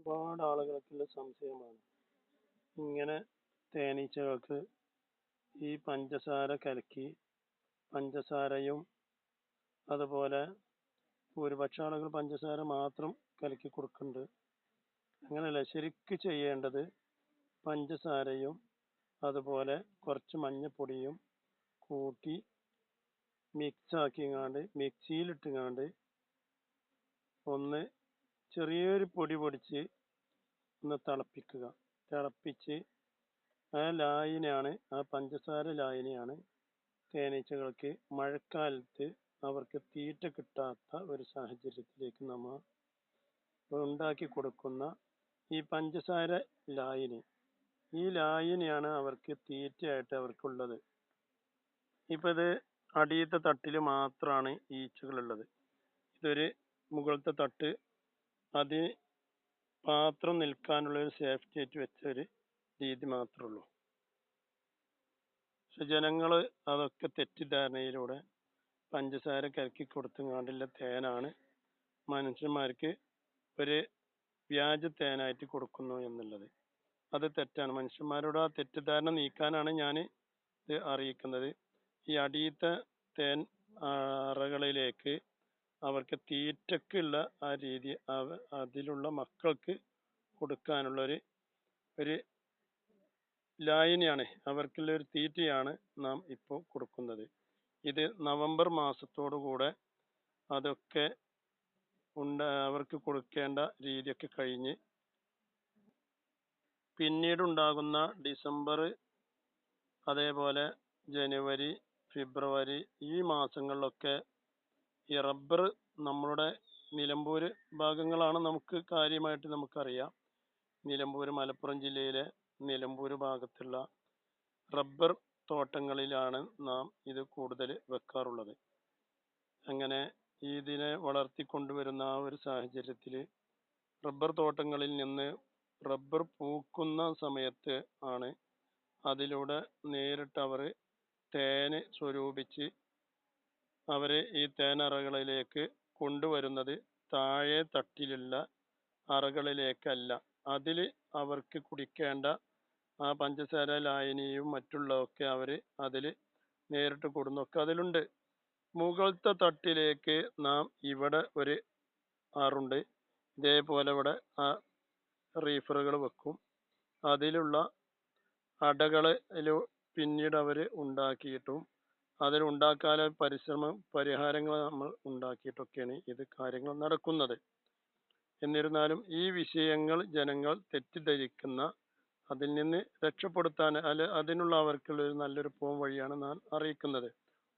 ഒരുപാട് ആളുകൾക്കുള്ള സംശയമാണ്. ഇങ്ങനെ തേനീച്ചകൾക്ക് ഈ പഞ്ചസാര കലക്കി പഞ്ചസാരയും അതുപോലെ ഭൂരിപക്ഷം ആളുകൾ പഞ്ചസാര മാത്രം കലക്കി കൊടുക്കുന്നുണ്ട്. അങ്ങനെയല്ല ശരിക്ക് ചെയ്യേണ്ടത് പഞ്ചസാരയും അതുപോലെ കുറച്ച് മഞ്ഞപ്പൊടിയും കൂട്ടി മിക്സ് ആക്കിങ്ങാണ്ട് മിക്സിയിലിട്ടുങ്ങാണ്ട് ഒന്ന് ചെറിയൊരു പൊടി പൊടിച്ച് ഒന്ന് തിളപ്പിക്കുക. തിളപ്പിച്ച് ആ ലായനിയാണ് ആ പഞ്ചസാര ലായനിയാണ് തേനീച്ചകൾക്ക് മഴക്കാലത്ത് അവർക്ക് തീറ്റ കിട്ടാത്ത ഒരു സാഹചര്യത്തിലേക്ക് നമ്മൾ ഉണ്ടാക്കി കൊടുക്കുന്ന ഈ പഞ്ചസാര ലായനി. ഈ ലായനിയാണ് അവർക്ക് തീറ്റയായിട്ട് അവർക്കുള്ളത്. ഇപ്പത് ഇത് അടിയത്തെ തട്ടിൽ മാത്രമാണ് ഈച്ചകളുള്ളത്. ഇതൊരു മുകളിലത്തെ തട്ട് അത് പാത്രം നിൽക്കാനുള്ള ഒരു സേഫ്റ്റി ആയിട്ട് വെച്ച ഒരു രീതി മാത്രമേ ഉള്ളൂ. പക്ഷെ ജനങ്ങൾ അതൊക്കെ തെറ്റിദ്ധാരണയിലൂടെ പഞ്ചസാര കലക്കി കൊടുത്തുങ്ങാണ്ടുള്ള തേനാണ് മനുഷ്യന്മാർക്ക് ഒരു വ്യാജ തേനായിട്ട് കൊടുക്കുന്നു എന്നുള്ളത്. അത് തെറ്റാണ്. മനുഷ്യന്മാരോട് ആ തെറ്റിദ്ധാരണ നീക്കാനാണ് ഞാൻ ഇത് അറിയിക്കുന്നത്. ഈ അടിയത്തെ തേൻ അറകളിലേക്ക് അവർക്ക് തീറ്റക്കുള്ള ആ രീതി അതിലുള്ള മക്കൾക്ക് കൊടുക്കാനുള്ള ഒരു ലായനിയാണ്. അവർക്കുള്ള ഒരു തീറ്റയാണ് നാം ഇപ്പോൾ കൊടുക്കുന്നത്. ഇത് നവംബർ കൂടെ അതൊക്കെ ഉണ്ട അവർക്ക് കൊടുക്കേണ്ട രീതിയൊക്കെ കഴിഞ്ഞ് പിന്നീട് ഉണ്ടാകുന്ന ഡിസംബർ അതേപോലെ ജനുവരി ഫെബ്രുവരി ഈ മാസങ്ങളിലൊക്കെ ഈ റബ്ബർ നമ്മളുടെ നിലമ്പൂർ ഭാഗങ്ങളാണ് നമുക്ക് കാര്യമായിട്ട് നമുക്കറിയാം. നിലമ്പൂർ മലപ്പുറം ജില്ലയിലെ നിലമ്പൂർ ഭാഗത്തുള്ള റബ്ബർ തോട്ടങ്ങളിലാണ് നാം ഇത് കൂടുതൽ വെക്കാറുള്ളത്. അങ്ങനെ ഇതിനെ വളർത്തിക്കൊണ്ടുവരുന്ന ആ ഒരു സാഹചര്യത്തിൽ റബ്ബർ തോട്ടങ്ങളിൽ നിന്ന് റബ്ബർ പൂക്കുന്ന സമയത്ത് ആണ് അതിലൂടെ നേരിട്ട് അവർ തേന് സ്വരൂപിച്ച് അവരെ ഈ തേനറകളിലേക്ക് കൊണ്ടുവരുന്നത് താഴെ തട്ടിലുള്ള അറകളിലേക്കല്ല. അതിൽ അവർക്ക് കുടിക്കേണ്ട ആ പഞ്ചസാര ലായനിയും മറ്റുള്ളതൊക്കെ അവർ അതിൽ നേരിട്ട് കൊടുന്നൊക്കെ അതിലുണ്ട്. മുകളിലത്തെ തട്ടിലേക്ക് നാം ഇവിടെ ഒരു ആറുണ്ട്. ഇതേപോലെ ഇവിടെ ആ റീഫറുകൾ വെക്കും. അതിലുള്ള അടകളിൽ പിന്നീട് അവർ ഉണ്ടാക്കിയിട്ടും അതിൽ ഉണ്ടാക്കാനുള്ള പരിശ്രമം പരിഹാരങ്ങൾ നമ്മൾ ഉണ്ടാക്കിയിട്ടൊക്കെയാണ് ഇത് കാര്യങ്ങൾ നടക്കുന്നത്. എന്നിരുന്നാലും ഈ വിഷയങ്ങൾ ജനങ്ങൾ തെറ്റിദ്ധരിക്കുന്ന അതിൽ നിന്ന് രക്ഷപ്പെടുത്താൻ അല്ല അതിനുള്ള അവർക്കുള്ള ഒരു നല്ലൊരു പോം വഴിയാണ് ഞാൻ അറിയിക്കുന്നത്.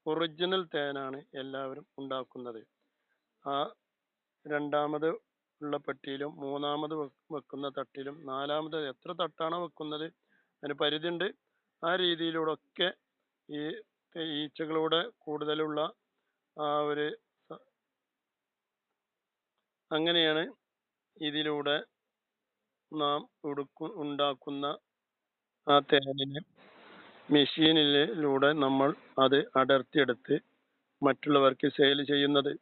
ഒറിജിനൽ തേനാണ് എല്ലാവരും ഉണ്ടാക്കുന്നത്. ആ രണ്ടാമത് ഉള്ള പെട്ടിയിലും മൂന്നാമത് വെക്കുന്ന തട്ടിലും നാലാമത് എത്ര തട്ടാണോ വെക്കുന്നത്? അതിന് പരിധിയുണ്ട്. ആ രീതിയിലൂടെ ഒക്കെ ഈ ഈച്ചകളോട് കൂടുതലുള്ള ഒരു അങ്ങനെയാണ് ഇതിലൂടെ നാം ഉടുക്കു ഉണ്ടാക്കുന്ന ആ തേനിനെ മെഷീനിലൂടെ നമ്മൾ അത് അടർത്തിയെടുത്ത് മറ്റുള്ളവർക്ക് സെയിൽ ചെയ്യുന്നത്.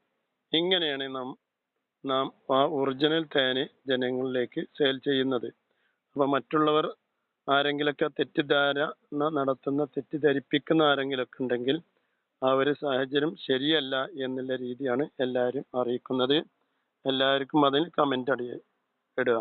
ഇങ്ങനെയാണ് നാം നാം ആ ഒറിജിനൽ തേന് ജനങ്ങളിലേക്ക് സെയിൽ ചെയ്യുന്നത്. അപ്പോൾ മറ്റുള്ളവർ ആരെങ്കിലൊക്കെ തെറ്റിദ്ധാരണ നടത്തുന്ന തെറ്റിദ്ധരിപ്പിക്കുന്ന ആരെങ്കിലൊക്കെ ഉണ്ടെങ്കിൽ ആ ഒരു സാഹചര്യം ശരിയല്ല എന്നുള്ള രീതിയാണ് എല്ലാവരും അറിയിക്കുന്നത്. എല്ലാവർക്കും അതിൽ കമന്റ് അടി ഇടുക.